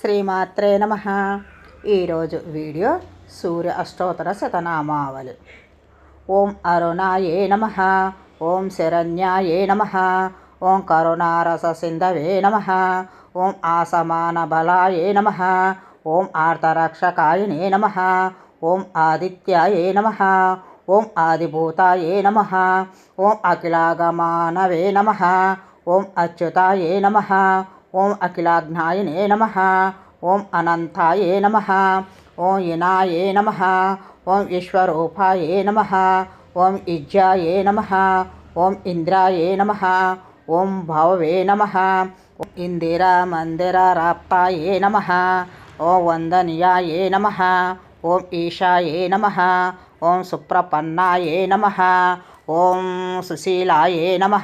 శ్రీమాత్రే నమ. ఈరోజు వీడియో సూర్య అష్టోత్తర శతనామావళి. ఓం అరుణాయే నమ. ఓం శరణ్యాయే నమ. ఓం కరుణారస సింధవే నమ. ఓం ఆసమాన బలాయే నమ. ఓం ఆర్తరక్షకాయనే నమ. ఓం ఆదిత్యాయే నమ. ఓం ఆదిభూతాయే నమ. ఓం అఖిలాగమానవే నమ. ఓం అచ్యుతాయే నమ. ఓం అఖిలాజ్ఞాయనే నమ ఓం అనంతాయే నమ ఓం ఇనాయే నమ ఓం విశ్వరూపాయే నమ ఓం ఇజ్జాయే నమ ఓం ఇంద్రాయే నమ ఓం భవవే నమ ఇందిరా మందిరాప్తాయే నమ ఓం వందనీయాయే నమ ఓం ఈశాయే నమ ఓం సుప్రపన్నాయే నమ ఓం సుశీలాయే నమ.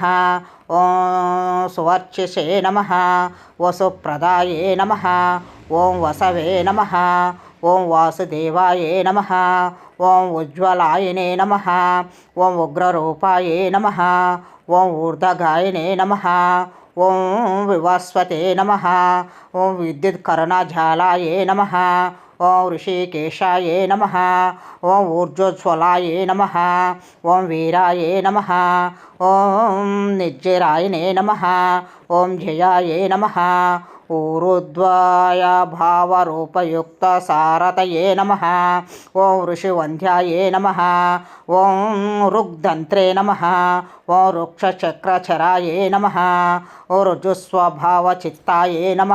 ఓం సువర్చిషే నమ. వసుప్రదాయే నమ. ఓం వసవే నమ. ఓం వాసుదేవాయే నమ. ఓం ఉజ్వలాయనే నమ. ఓం ఉగ్రరూపాయే నమ. ఓం ఊర్ధగాయనే నమ. ఓం వివస్వతే నమ. ఓం విద్యుత్కరణాజాలాయే నమ. ఓం ఋషికేశాయే నమ ఓం ఊర్జోజ్వలాయే నమ ఓం వీరాయే నమ ఓం నిర్జరాయనే నమ ఓం జయాయే నమ ఊరుద్వాయ భావరూపయుక్త సారతయే నమ ఓం ఋషివంధ్యాయే నమ ఓం ఋగ్దంత్రే నమ ఓం వృక్షచక్రచరాయే నమ ఓ రుజుస్వభావచిత్తాయే నమ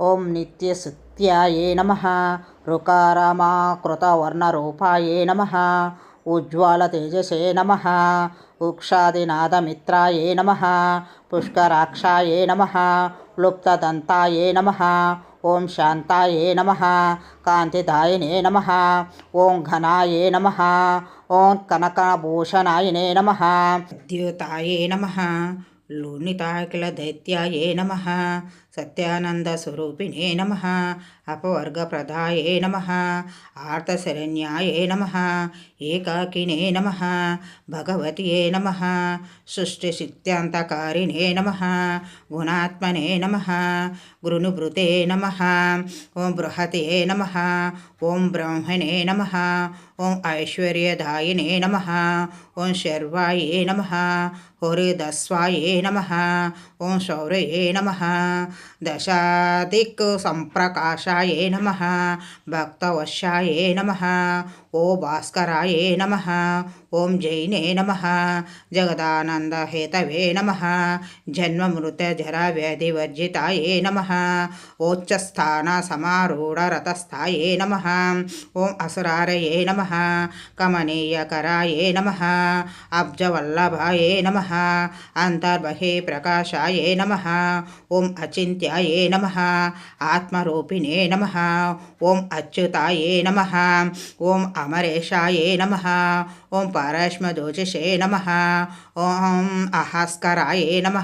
ఓం నిత్యసత్యాయే నమ. రుకారామాకృతవర్ణరూపాయే నమ. ఉజ్వాలతేజసే నమ. ఉక్షాదినాదమిత్రాయే నమ. పుష్కరాక్షాయే నమ. లుప్తదంతాయే నమ. ఓం శాంతాయే నమ. కాంతిదాయనే నమ. ఓం ఘనాయే నమ. ఓం కనకభూషణాయనే నమ. ద్యూతాయే నమ. లోనితాకిల దైత్యాయే నమ. సత్యానందస్వరూపిణే నమ అపవర్గప్రదాయే నమ ఆర్తశరణ్యాయే నమ ఏకాకినే నమ భగవతియే నమ సృష్టిశిత్యంతకారిణే నమ గుణాత్మనే నమ గురునుభృతే నమ ఓం బృహతే నమ ఓం బ్రహ్మణే నమ ఓం ఐశ్వర్యదాయినే నమ ఓం శర్వాయే నమ హరిదస్వాయే నమ ఓం శౌర్యే నమ दशादिक्सम्प्रकाशाय नमः भक्तवशाय नमः ओ भास्कराय नमः ఓం జైనే నమ జగదానందహేతవే నమ జన్మమృతజరావ్యాధివర్జితాయే నమ ఓచ్చస్థాన సమారూఢరథస్థాయే నమ ఓం అసురారయే నమ కమనీయకరాయే నమ అబ్జవల్లభాయే నమ అంతర్బహే ప్రకాశాయే నమ ఓం అచింత్యాయే నమ ఆత్మరూపిణే నమ ఓం అచ్యుతాయే నమ ఓం అమరేశాయే నమ ఓం పరశ్మదోజషే నమ ఓం అహాస్కరాయే నమ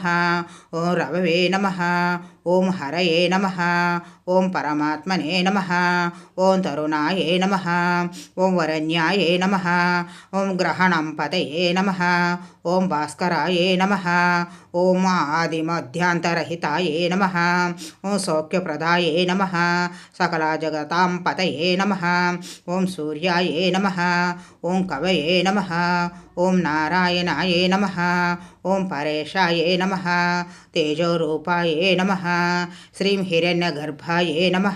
ఓం రవవే నమ ఓం హరయే నమ. ఓం పరమాత్మనే నమ. ఓం తరుణాయే నమ. ఓం వరణ్యాయే నమ. ఓం గ్రహణం పతయే నమ. ఓం భాస్కరాయే నమ. ఓం ఆదిమధ్యాంతరహితాయే నమ. ఓం సౌఖ్యప్రదాయే నమ. సకల జగతాం పతయే నమ. ఓం సూర్యాయే నమ. ఓం కవయే నమ. ఓం నారాయణాయే నమ ఓం పరేశాయే నమ తేజోరూపాయే నమ శ్రీం హిరణ్యగర్భాయే నమ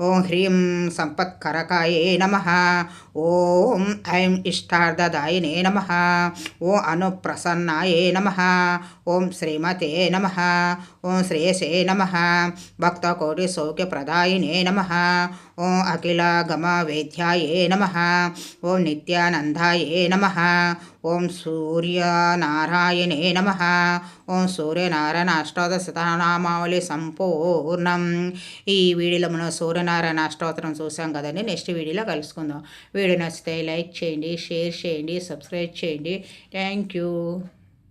ఓం హ్రీం సంపత్కరకాయే నమ ఓం ఐం ఇష్టార్థదాయినే నమ. ఓ అనుప్రసన్నాయే నమ. ఓం శ్రీమతే నమ. ఓం శ్రేయసే నమ. భక్తకోటి సౌఖ్యప్రదాయినే నమ. ఓం అఖిల గమ వేద్యాయే నమ. ఓం నిత్యానందాయే నమ. ఓం సూర్యనారాయణే నమ. ఓం సూర్యనారాయణ అష్టోదశతనామావళి సంపూర్ణం. ఈ వీడియోలో మనం సూర్యనారాయణ అష్టోత్తరం చూసాం కదండి. నెక్స్ట్ వీడియోలో కలుసుకుందాం. వీడియో నచ్చితే లైక్ చేయండి షేర్ చేయండి సబ్స్క్రైబ్ చేయండి. Thank you.